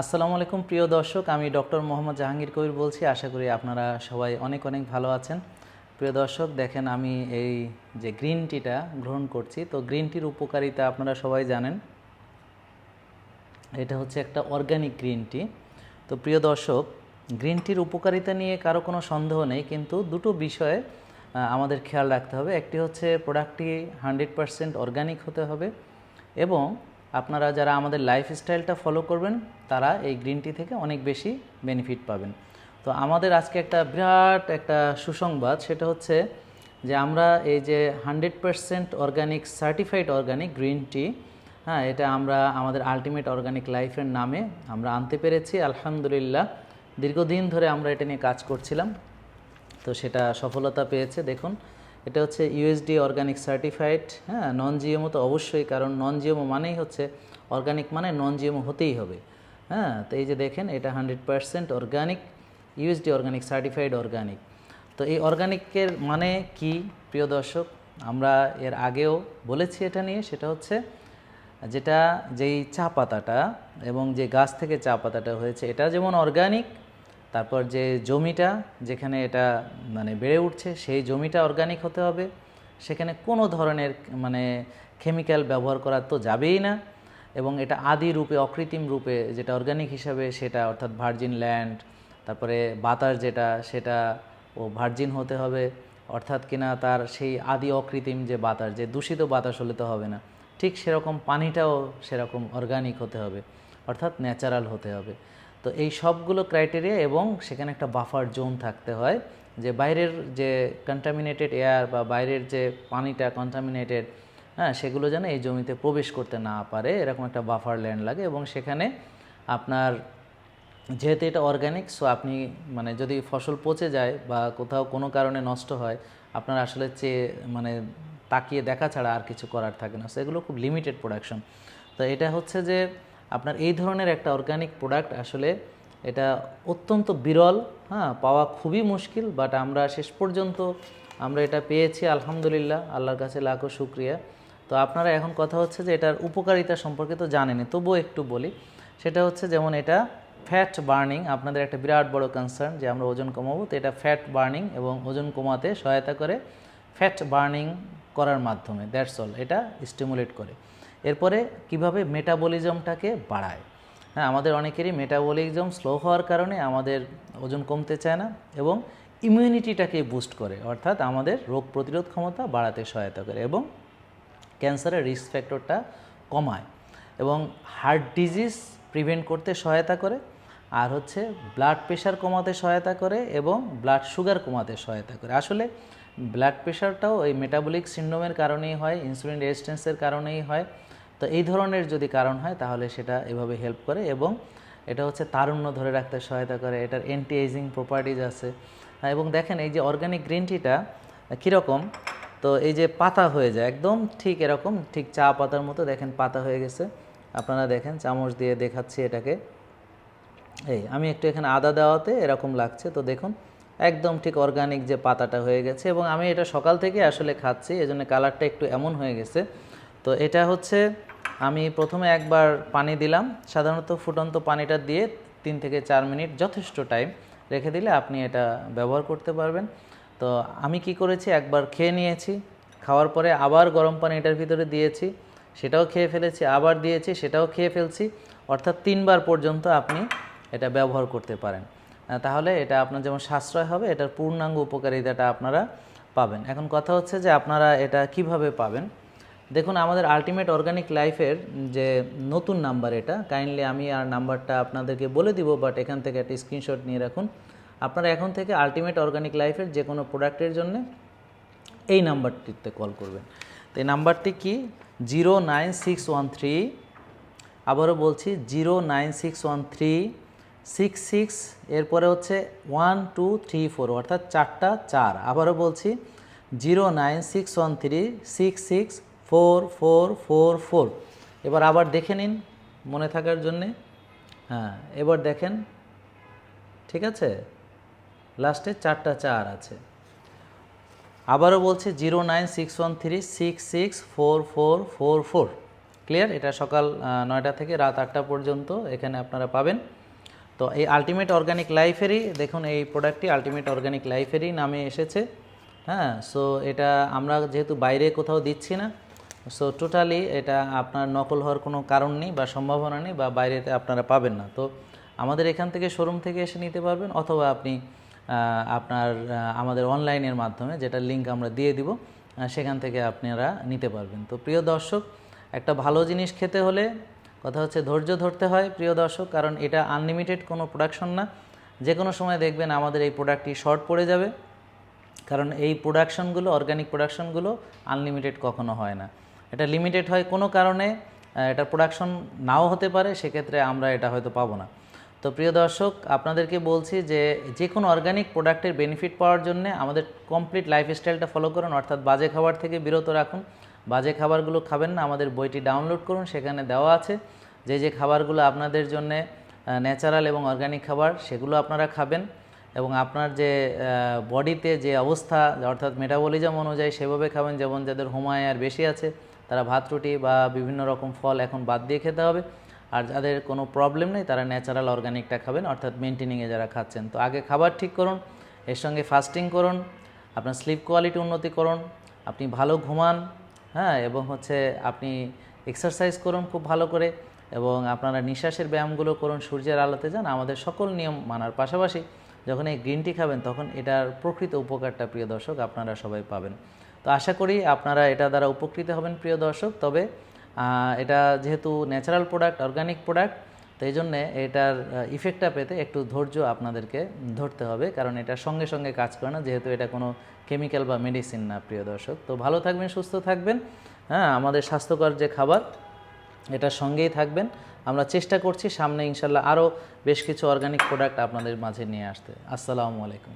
আসসালামু আলাইকুম, প্রিয় দর্শক। আমি ডক্টর মোহাম্মদ জাহাঙ্গীর কবির বলছি। আশা করি আপনারা সবাই অনেক অনেক ভালো আছেন। প্রিয় দর্শক, দেখেন আমি এই যে গ্রিন টিটা গ্রহণ করছি। তো গ্রিন টির উপকারিতা আপনারা সবাই জানেন। এটা হচ্ছে একটা অর্গানিক গ্রিন টি। তো প্রিয় দর্শক, গ্রিন টির উপকারিতা নিয়ে কারও কোনো সন্দেহ নেই, কিন্তু দুটো বিষয়ে আমাদের খেয়াল রাখতে হবে। একটি হচ্ছে প্রোডাক্টটি হান্ড্রেড পারসেন্ট অর্গানিক হতে হবে এবং আপনারা যারা আমাদের লাইফস্টাইলটা ফলো করবেন, তারা এই গ্রিন টি থেকে অনেক বেশি বেনিফিট পাবেন। তো আমাদের আজকে একটা বিরাট একটা সুসংবাদ, সেটা হচ্ছে যে আমরা এই যে hundred percent organic certified organic green tea হ্যাঁ এটা আমরা আমাদের আলটিমেট অর্গানিক লাইফের নামে আমরা আনতে পেরেছি, আলহামদুলিল্লাহ। দীর্ঘদিন ধরে আমরা এটা নিয়ে কাজ করছিলাম, তো সেটা সফলতা পেয়েছে। দেখুন এটা হচ্ছে ইউএসডি অর্গানিক সার্টিফাইড হ্যাঁ নন জিএমও তো অবশ্যই, কারণ নন জিএমও মানেই হচ্ছে অর্গানিক মানে নন জিএমও হতেই হবে। হ্যাঁ তো এই যে দেখেন, এটা hundred percent organic USD organic certified organic তো এই অর্গানিকের মানে কি, প্রিয় দর্শক? আমরা এর আগেও বলেছি এটা নিয়ে, সেটা হচ্ছে যেটা, যেই চা পাতাটা এবং যে গাছ থেকে চা পাতাটা হয়েছে, এটা যেমন অর্গানিক তারপর যে জমিটা যেখানে এটা মানে বেড়ে উঠছে, সেই জমিটা অর্গানিক হতে হবে। সেখানে কোনো ধরনের মানে কেমিক্যাল ব্যবহার করা তো যাবেই না এবং এটা আদি রূপে, অকৃত্রিম রূপে যেটা অর্গানিক হিসাবে সেটা অর্থাৎ ভার্জিন ল্যান্ড তারপরে বাতাস যেটা সেটা ও ভার্জিন হতে হবে। অর্থাৎ কিনা তার সেই আদি অকৃত্রিম যে বাতাস, যে দূষিত বাতাস হলে তো হবে না। ঠিক সেরকম পানিটাও সেরকম অর্গানিক হতে হবে। অর্থাৎ ন্যাচারাল হতে হবে। তো এই সবগুলো ক্রাইটেরিয়া এবং সেখানে একটা বাফার জোন থাকতে হয় যে বাইরের যে কন্টামিনেটেড এয়ার বা বাইরের যে পানিটা কন্টামিনেটেড হ্যাঁ সেগুলো যেন এই জমিতে প্রবেশ করতে না পারে, এরকম একটা বাফার ল্যান্ড লাগে এবং সেখানে আপনার যেহেতু এটা অর্গ্যানিক সো আপনি মানে যদি ফসল পচে যায় বা কোথাও কোনো কারণে নষ্ট হয়, আপনার আসলে চেয়ে মানে তাকিয়ে দেখা ছাড়া আর কিছু করার থাকে না। সো এগুলো খুব লিমিটেড প্রোডাকশন তো এটা হচ্ছে যে আপনার এই ধরনের একটা অর্গানিক প্রোডাক্ট আসলে এটা অত্যন্ত বিরল হ্যাঁ পাওয়া খুবই মুশকিল বাট আমরা শেষ পর্যন্ত আমরা এটা পেয়েছি, আলহামদুলিল্লাহ, আল্লাহর কাছে লাখো শুক্রিয়া। তো আপনারা এখন কথা হচ্ছে যে এটার উপকারিতা সম্পর্কে তো জানেনি তবুও একটু বলি। সেটা হচ্ছে যেমন এটা ফ্যাট বার্নিং আপনাদের একটা বিরাট বড় কনসার্ন যে আমরা ওজন কমাবো, তো এটা ফ্যাট বার্নিং এবং ওজন কমাতে সহায়তা করে ফ্যাট বার্নিং করার মাধ্যমে দ্যাটস অল এটা স্টিমুলেট করে। এরপরে কীভাবে মেটাবলিজমটাকে বাড়ায়? হ্যাঁ আমাদের অনেকেরই মেটাবলিজম স্লো হওয়ার কারণে আমাদের ওজন কমতে চায় না এবং ইমিউনিটিটাকে বুস্ট করে, অর্থাৎ আমাদের রোগ প্রতিরোধ ক্ষমতা বাড়াতে সহায়তা করে এবং ক্যান্সারের রিস্ক ফ্যাক্টরটা কমায় এবং হার্ট ডিজিজ প্রিভেন্ট করতে সহায়তা করে, আর হচ্ছে ব্লাড প্রেশার কমাতে সহায়তা করে এবং ব্লাড সুগার কমাতে সহায়তা করে। আসলে ব্লাড প্রেশারটাও এই মেটাবলিক সিন্ড্রোমের কারণেই হয় ইনসুলিন রেজিস্ট্যান্সের কারণেই হয় তো এই ধরনের যদি কারণ হয়, তাহলে সেটা এভাবে হেল্প করে এবং এটা হচ্ছে তারুণ্য ধরে রাখতে সহায়তা করে। এটার অ্যান্টি এজিং প্রপার্টিজ আছে এবং দেখেন এই যে অর্গানিক গ্রিন টিটা কীরকম? তো এই যে পাতা হয়ে যায়, একদম ঠিক এরকম, ঠিক চা পাতার মতো দেখেন পাতা হয়ে গেছে। আপনারা দেখেন, চামচ দিয়ে দেখাচ্ছি এটাকে। এই, আমি একটু এখানে আদা দেওয়াতে এরকম লাগছে, তো দেখুন, একদম ঠিক অর্গানিক যে পাতাটা হয়ে গেছে এবং আমি এটা সকাল থেকে আসলে খাচ্ছি, এজন্য কালারটা একটু এমন হয়ে গেছে। তো এটা হচ্ছে আমি প্রথমে একবার পানি দিলাম। সাধারণত ফুটন্ত পানিটা দিয়ে তিন থেকে চার মিনিট যথেষ্ট টাইম রেখে দিলে আপনি এটা ব্যবহার করতে পারবেন। তো আমি কি করেছি? একবার খেয়ে নিয়েছি। খাওয়ার পরে আবার গরম পানি এটার ভিতরে দিয়েছি। সেটাও খেয়ে ফেলেছি, আবার দিয়েছি, সেটাও খেয়ে ফেলছি। অর্থাৎ তিনবার পর্যন্ত আপনি এটা ব্যবহার করতে পারেন। তাহলে এটা আপনার যেমন সাশ্রয় হবে, এটার পূর্ণাঙ্গ উপকারিতাটা আপনারা পাবেন। এখন কথা হচ্ছে যে আপনারা এটা কীভাবে পাবেন? দেখুন, আমাদের আলটিমেট অর্গানিক লাইফের যে নতুন নাম্বার এটা কাইন্ডলি আমি আর নাম্বারটা আপনাদেরকে বলে দিব বাট এখান থেকে একটা স্ক্রিনশট নিয়ে রাখুন। আপনারা এখন থেকে আলটিমেট অর্গানিক লাইফের যে কোনো প্রোডাক্টের জন্য এই নাম্বারটিতে কল করবেন। তো এই নাম্বারটি কি? Zero nine six one three আবারও বলছি zero nine six one three six six এরপরে হচ্ছে ওয়ান টু থ্রি ফোর অর্থাৎ চারটা চার। আবারও বলছি zero nine six one three six six four four four four. এবার আবার দেখে নিন মনে থাকার জন্যে। হ্যাঁ এবার দেখেন। ঠিক আছে? লাস্টে চারটা চার আছে। আবারও বলছি zero nine six one three six six four four four four. Clear? এটা সকাল নয়টা থেকে রাত আটটা পর্যন্ত এখানে আপনারা পাবেন। তো এই আলটিমেট অর্গানিক লাইফেরই, দেখুন এই প্রোডাক্টটি আলটিমেট অর্গানিক লাইফেরই নামে এসেছে। হ্যাঁ সো এটা আমরা যেহেতু বাইরে কোথাও দিচ্ছি না সো টোটালি এটা আপনার নকল হওয়ার কোনো কারণ নেই বা সম্ভাবনা নেই বা বাইরেতে আপনারা পাবেন না। তো আমাদের এখান থেকে শোরুম থেকে এসে নিতে পারবেন অথবা আপনি আপনার আমাদের অনলাইনের মাধ্যমে যেটা লিঙ্ক আমরা দিয়ে দিব সেখান থেকে আপনারা নিতে পারবেন। তো প্রিয় দর্শক, একটা ভালো জিনিস খেতে হলে কথা হচ্ছে ধৈর্য ধরতে হয় প্রিয় দর্শক, কারণ এটা আনলিমিটেড কোনো প্রোডাকশন না। যে কোনো সময় দেখবেন আমাদের এই প্রোডাক্টটি শর্ট পড়ে যাবে, কারণ এই প্রোডাকশনগুলো অর্গানিক প্রোডাকশনগুলো আনলিমিটেড কখনো হয় না। এটা লিমিটেড হয় কোনো কারণে এটা প্রোডাকশন নাও হতে পারে, সেক্ষেত্রে আমরা এটা হয়তো পাবো না। তো প্রিয় দর্শক, আপনাদেরকে বলছি যে যে কোনো অর্গানিক প্রোডাক্টের বেনিফিট পাওয়ার জন্য আমাদের কমপ্লিট লাইফস্টাইলটা ফলো করুন, অর্থাৎ বাজে খাবার থেকে বিরত রাখুন। বাজে খাবারগুলো খাবেন না, আমাদের বইটি ডাউনলোড করুন, সেখানে দেওয়া আছে। যে যে খাবারগুলো আপনাদের জন্য ন্যাচারাল এবং অর্গানিক খাবার, সেগুলো আপনারা খাবেন। এবং আপনার যে বডিতে যে অবস্থা, অর্থাৎ মেটাবলিজম অনুযায়ী সেভাবে খাবেন, যেমন যাদের হোমায়ার বেশি আছে তারা ভাত, রুটি বা বিভিন্ন রকম ফল এখন বাদ দিয়ে খেতে হবে। আর যাদের কোনো প্রবলেম নেই, তারা ন্যাচারাল অর্গানিকটা খাবেন, অর্থাৎ মেনটেনিংয়ে যারা খাচ্ছেন। তো আগে খাবার ঠিক করুন, এর সঙ্গে ফাস্টিং করুন, আপনার স্লিপ কোয়ালিটি উন্নতি করুন, আপনি ভালো ঘুমান হ্যাঁ এবং হচ্ছে আপনি এক্সারসাইজ করুন খুব ভালো করে, এবং আপনারা নিঃশ্বাসের ব্যায়ামগুলো করুন, সূর্যের আলোতে যান, আমাদের সকল নিয়ম মানার পাশাপাশি যখন এই গ্রিন টি খাবেন, তখন এটার প্রকৃত উপকারটা, প্রিয় দর্শক, আপনারা সবাই পাবেন। তো আশা করি আপনারা এটা দ্বারা উপকৃত হবেন, প্রিয় দর্শক। তবে এটা যেহেতু ন্যাচারাল প্রোডাক্ট অর্গানিক প্রোডাক্ট তো এই জন্যে এটার ইফেক্টটা পেতে একটু ধৈর্য আপনাদেরকে ধরতে হবে, কারণ এটা সঙ্গে সঙ্গে কাজ করে না, যেহেতু এটা কোনো কেমিক্যাল বা মেডিসিন না, প্রিয় দর্শক। তো ভালো থাকবেন, সুস্থ থাকবেন। হ্যাঁ আমাদের স্বাস্থ্যকর যে খাবার, এটার সঙ্গেই থাকবেন। আমরা চেষ্টা করছি সামনে, ইনশাল্লাহ আরও বেশ কিছু অর্গানিক প্রোডাক্ট আপনাদের মাঝে নিয়ে আসতে। আসসালামু আলাইকুম।